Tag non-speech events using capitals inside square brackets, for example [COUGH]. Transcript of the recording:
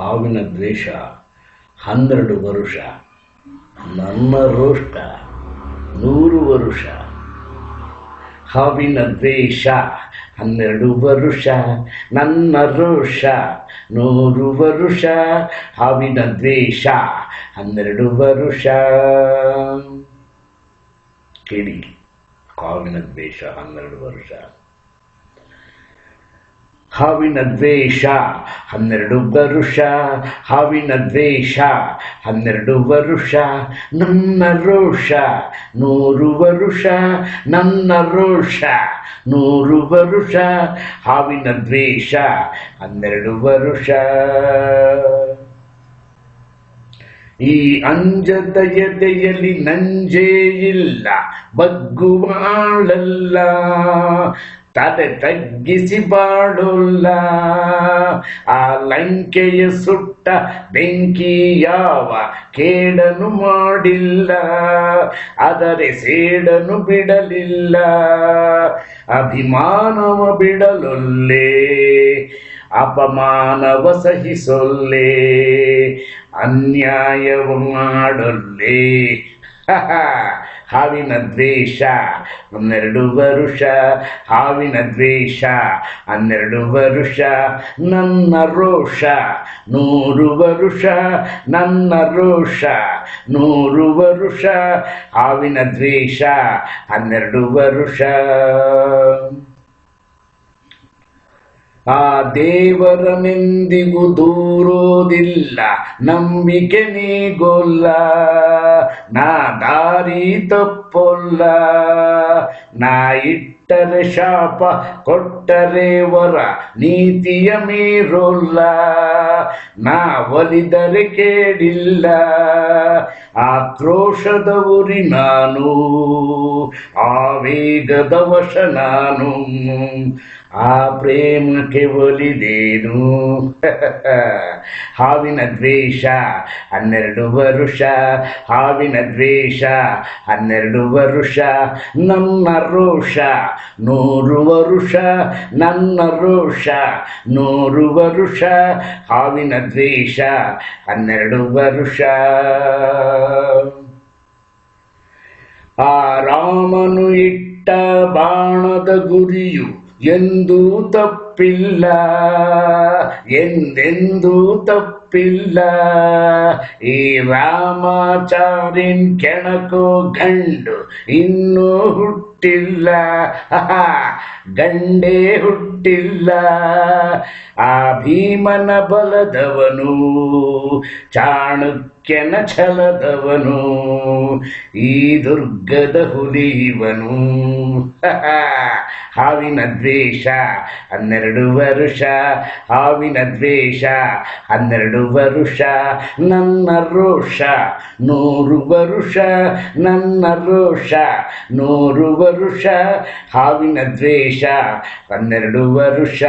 ಹಾವಿನ ದ್ವೇಷ, ಹನ್ನೆರಡು ವರುಷ, ನನ್ನ ರೋಷ್ಟ, ನೂರು ವರುಷ. ಹಾವಿನ ದ್ವೇಷ, ಹನ್ನೆರಡು ವರುಷ, ನನ್ನ ರೋಷ, ನೂರು ವರುಷ. ಹಾವಿನ ದ್ವೇಷ, ಹನ್ನೆರಡು ವರುಷ. ಕೇಳಿ, ಕಾವಿನ ದ್ವೇಷ, ಹನ್ನೆರಡು ವರುಷ. ಹಾವಿನ ದ್ವೇಷ ಹನ್ನೆರಡು ವರುಷ ಹಾವಿನ ದ್ವೇಷ ಹನ್ನೆರಡು ವರುಷ, ನನ್ನ ರೋಷ, ನೂರು ವರುಷ, ನನ್ನ ರೋಷ, ನೂರು ವರುಷ ಹಾವಿನ ದ್ವೇಷ ಹನ್ನೆರಡು ವರುಷ. ಈ ಅಂಜದ ಎದೆಯಲ್ಲಿ ನಂಜೇ ಇಲ್ಲ ಬಗ್ಗುವ ಆಳಲ್ಲ ತಲೆ ತಗ್ಗಿಸಿ ಬಾಡುಲ್ಲ ಆ ಲಂಕೆಯ ಸುಟ್ಟ ಬೆಂಕಿ ಯಾವ ಕೇಡನು ಮಾಡಿಲ್ಲ. ಆದರೆ ಸೇಡನು ಬಿಡಲಿಲ್ಲ. ಅಭಿಮಾನವ ಬಿಡಲೊಲ್ಲೆ, ಅಪಮಾನವ ಸಹಿಸೊಲ್ಲೆ, ಅನ್ಯಾಯವ ಮಾಡೊಲ್ಲೆ. ಹಾವಿನ ದ್ವೇಷ ಹನ್ನೆರಡು ವರುಷ ಹಾವಿನ ದ್ವೇಷ ಹನ್ನೆರಡು ವರುಷ ನನ್ನ ರೋಷ ನೂರು ವರುಷ ನನ್ನ ರೋಷ ನೂರು ವರುಷ ಹಾವಿನ ದ್ವೇಷ ಹನ್ನೆರಡು ವರುಷ ಆ ದೇವರನೆಂದಿಗೂ ದೂರೋದಿಲ್ಲ ನಂಬಿಕೆ ನೀಗೊಲ್ಲ ನಾ ದಾರಿ ತಪ್ಪೊಲ್ಲ. ನಾ ಇಟ್ಟರೆ ಶಾಪ ಕೊಟ್ಟರೆ ವರ, ನೀತಿಯ ಮೀರೋಲ್ಲ. ನಾ ಒಲಿದರೆ ಕೇಳಿಲ್ಲ. ಆಕ್ರೋಶದ ಉರಿ ನಾನು, ಆವೇಗದ ವಶ ನಾನು. ಆ ಪ್ರೇಮಕ್ಕೆ ಒಲಿದೇನು? [LAUGHS] ಹಾವಿನ ದ್ವೇಷ, ಹನ್ನೆರಡು ವರುಷ, ಹಾವಿನ ದ್ವೇಷ, ಹನ್ನೆರಡು ವರುಷ, ನನ್ನ ರೋಷ, ನೂರು ವರುಷ, ನನ್ನ ರೋಷ, ನೂರು ವರುಷ, ಹಾವಿನ ದ್ವೇಷ, ಹನ್ನೆರಡು ವರುಷ. ಆ ರಾಮನು ಇಟ್ಟ ಬಾಣದ ಗುರಿಯು ಎಂದೂ ತಪ್ಪಿಲ್ಲ. ಎಂದೆಂದೂ ತಪ್ಪಿಲ್ಲ. ಈ ರಾಮಾಚಾರ್ಯನ್ ಕೆಣಕೋ ಗಂಡು ಇನ್ನೂ ಹುಟ್ಟಿಲ್ಲ. ಗಂಡೇ ಹುಟ್ಟಿಲ್ಲ. ಆ ಭೀಮನ ಬಲದವನು, ಚಾಣಕ್ಯನ ಛಲದವನು. ಈ ದುರ್ಗದ ಹುಲಿವನು ಹಾವಿನ ದ್ವೇಷ, ಹನ್ನೆರಡು ವರುಷ. ಹಾವಿನ ದ್ವೇಷ, ಹನ್ನೆರಡು ವರುಷ. ನನ್ನ ರೋಷ, ನೂರು ವರುಷ. ನನ್ನ ರೋಷ, ನೂರು ವರುಷ. ಹಾವಿನ ದ್ವೇಷ, ಹನ್ನೆರಡು ವರುಷ.